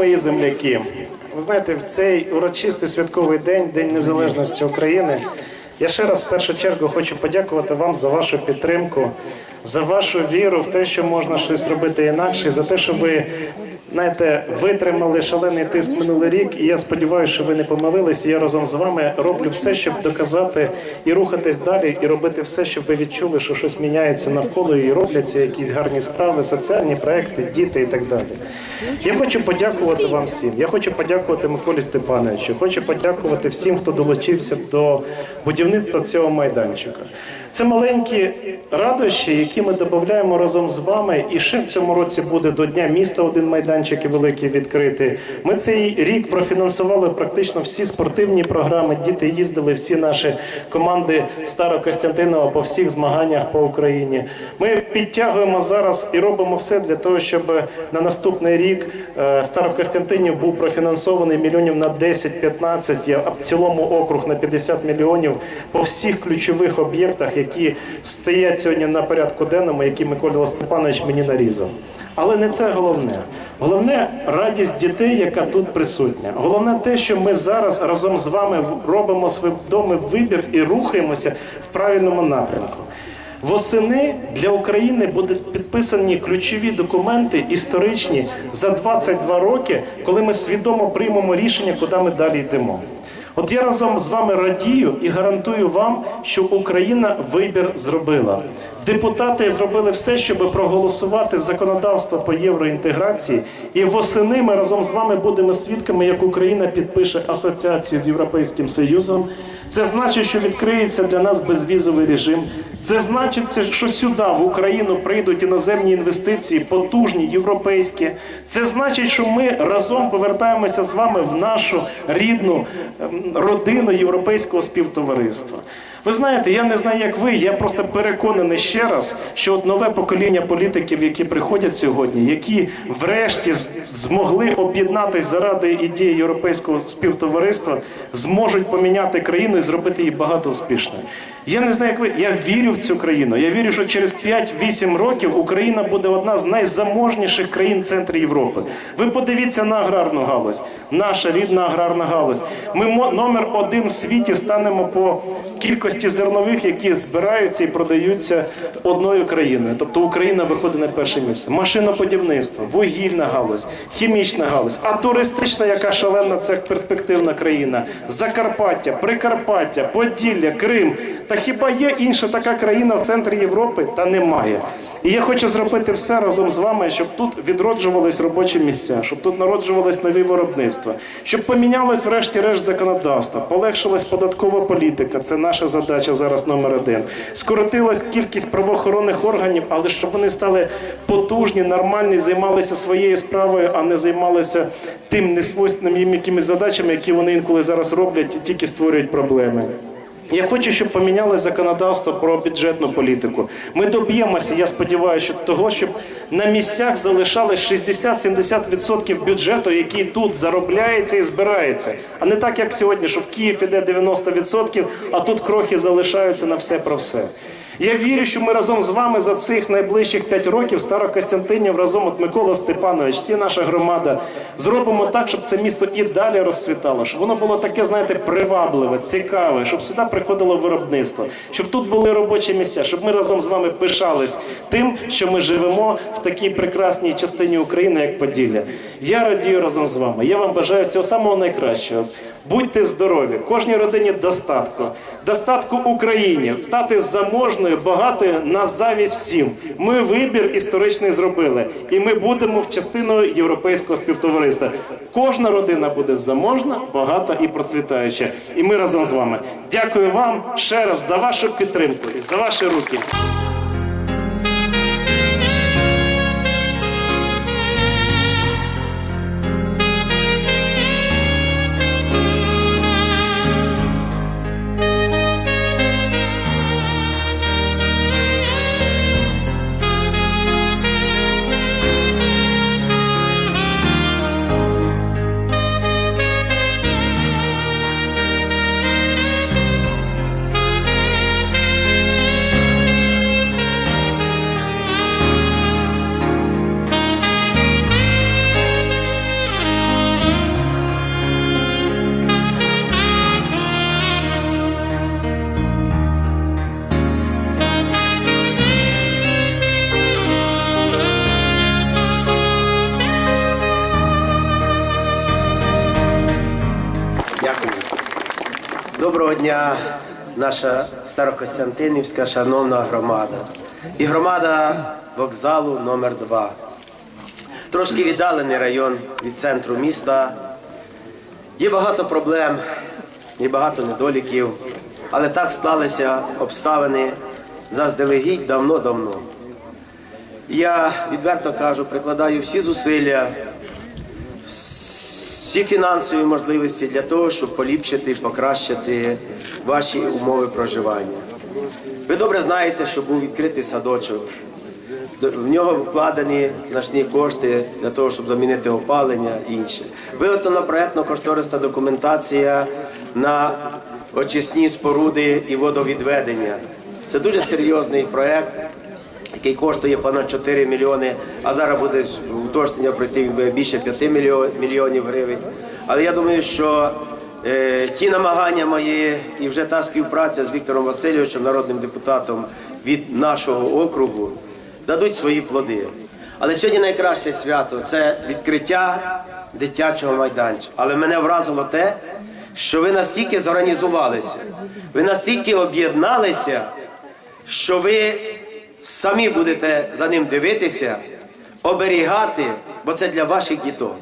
Мої земляки, ви знаєте, в цей урочистий святковий день, День Незалежності України, я ще раз в першу чергу хочу подякувати вам за вашу підтримку, за вашу віру в те, що можна щось робити інакше, за те, що ви знаєте, витримали шалений тиск минулий рік. І я сподіваюся, що ви не помилились. Я разом з вами роблю все, щоб доказати і рухатись далі, і робити все, щоб ви відчули, що щось міняється навколо і робляться якісь гарні справи, соціальні проекти, діти і так далі. Я хочу подякувати вам всім. Я хочу подякувати Миколі Степановичу. Хочу подякувати всім, хто долучився до будівництва цього майданчика. Це маленькі радощі, які ми додаємо разом з вами. І ще в цьому році буде до Дня міста один майданчик і великий відкритий. Ми цей рік профінансували практично всі спортивні програми. Діти їздили, всі наші команди Старокостянтинова по всіх змаганнях по Україні. Ми підтягуємо зараз і робимо все для того, щоб на наступний рік е, Старокостянтинів був профінансований мільйонів на 10-15, а в цілому округ на 50 мільйонів по всіх ключових об'єктах, які стоять сьогодні на порядку денному, які Микола Степанович мені нарізав. Але не це головне. Головне радість дітей, яка тут присутня. Головне те, що ми зараз разом з вами робимо свідомий вибір і рухаємося в правильному напрямку. Восени для України будуть підписані ключові документи історичні за 22 роки, коли ми свідомо приймемо рішення, куди ми далі йдемо. От я разом з вами радію і гарантую вам, що Україна вибір зробила. Депутати зробили все, щоб проголосувати законодавство по євроінтеграції. І восени ми разом з вами будемо свідками, як Україна підпише асоціацію з Європейським Союзом. Це значить, що відкриється для нас безвізовий режим. Це значить, що сюди в Україну прийдуть іноземні інвестиції, потужні, європейські. Це значить, що ми разом повертаємося з вами в нашу рідну ем, родину європейського співтовариства. Ви знаєте, я не знаю, як ви. Я просто переконаний ще раз, що от нове покоління політиків, які приходять сьогодні, які врешті змогли об'єднатись заради ідеї європейського співтовариства, зможуть поміняти країну і зробити її багато успішною. Я не знаю, як ви. Я вірю в цю країну. Я вірю, що через 5-8 років Україна буде одна з найзаможніших країн центру Європи. Ви подивіться на аграрну галузь, наша рідна аграрна галузь. Ми номер один в світі станемо по кількості зернових, які збираються і продаються одною країною. Тобто Україна виходить на перше місце. Машиноподівництво, вугільна галузь, хімічна галузь, а туристична, яка шалена, це перспективна країна. Закарпаття, Прикарпаття, Поділля, Крим. Та хіба є інша така країна в центрі Європи? Та немає. І я хочу зробити все разом з вами, щоб тут відроджувались робочі місця, щоб тут народжувались нові виробництва, щоб помінялось врешті-решт законодавство, полегшилась податкова політика. Це наша задача зараз номер один. Скоротилась кількість правоохоронних органів, але щоб вони стали потужні, нормальні, займалися своєю справою, а не займалися тим несвойственним їм якимись задачами, які вони інколи зараз роблять і тільки створюють проблеми. Я хочу, щоб помінялось законодавство про бюджетну політику. Ми доб'ємося, я сподіваюся, що того, щоб на місцях залишалось 60-70% бюджету, який тут заробляється і збирається. А не так, як сьогодні, що в Київ іде 90%, а тут крохи залишаються на все про все. Я вірю, що ми разом з вами за цих найближчих 5 років Старокостянтинів, разом от Микола Степанович, всі наша громада, зробимо так, щоб це місто і далі розцвітало, щоб воно було таке, знаєте, привабливе, цікаве, щоб сюди приходило виробництво, щоб тут були робочі місця, щоб ми разом з вами пишались тим, що ми живемо в такій прекрасній частині України, як Поділля. Я радію разом з вами. Я вам бажаю всього самого найкращого. Будьте здорові, кожній родині достатку, достатку Україні, стати заможною, багатою на завість всім. Ми вибір історичний зробили, і ми будемо частиною європейського співтовариства. Кожна родина буде заможна, багата і процвітаюча. І ми разом з вами. Дякую вам ще раз за вашу підтримку і за ваші руки. Доброго дня, наша Старокостянтинівська шановна громада. І громада вокзалу номер 2 Трошки віддалений район від центру міста. Є багато проблем, є багато недоліків, але так склалися обставини заздалегідь давно-давно. Я відверто кажу, прикладаю всі зусилля, всі фінансові можливості для того, щоб поліпшити, покращити ваші умови проживання. Ви добре знаєте, що був відкритий садочок. В нього вкладені значні кошти для того, щоб замінити опалення і інше. Виготовлена проєктно-кошторисна документація на очисні споруди і водовідведення. Це дуже серйозний проєкт, який коштує понад 4 мільйони, а зараз буде уточнення пройти більше 5 мільйонів гривень. Але я думаю, що е, ті намагання мої і вже та співпраця з Віктором Васильовичем, народним депутатом від нашого округу, дадуть свої плоди. Але сьогодні найкраще свято це відкриття дитячого майданчика. Але мене вразило те, що ви настільки зорганізувалися, ви настільки об'єдналися, що ви самі будете за ним дивитися, оберігати, бо це для ваших діток.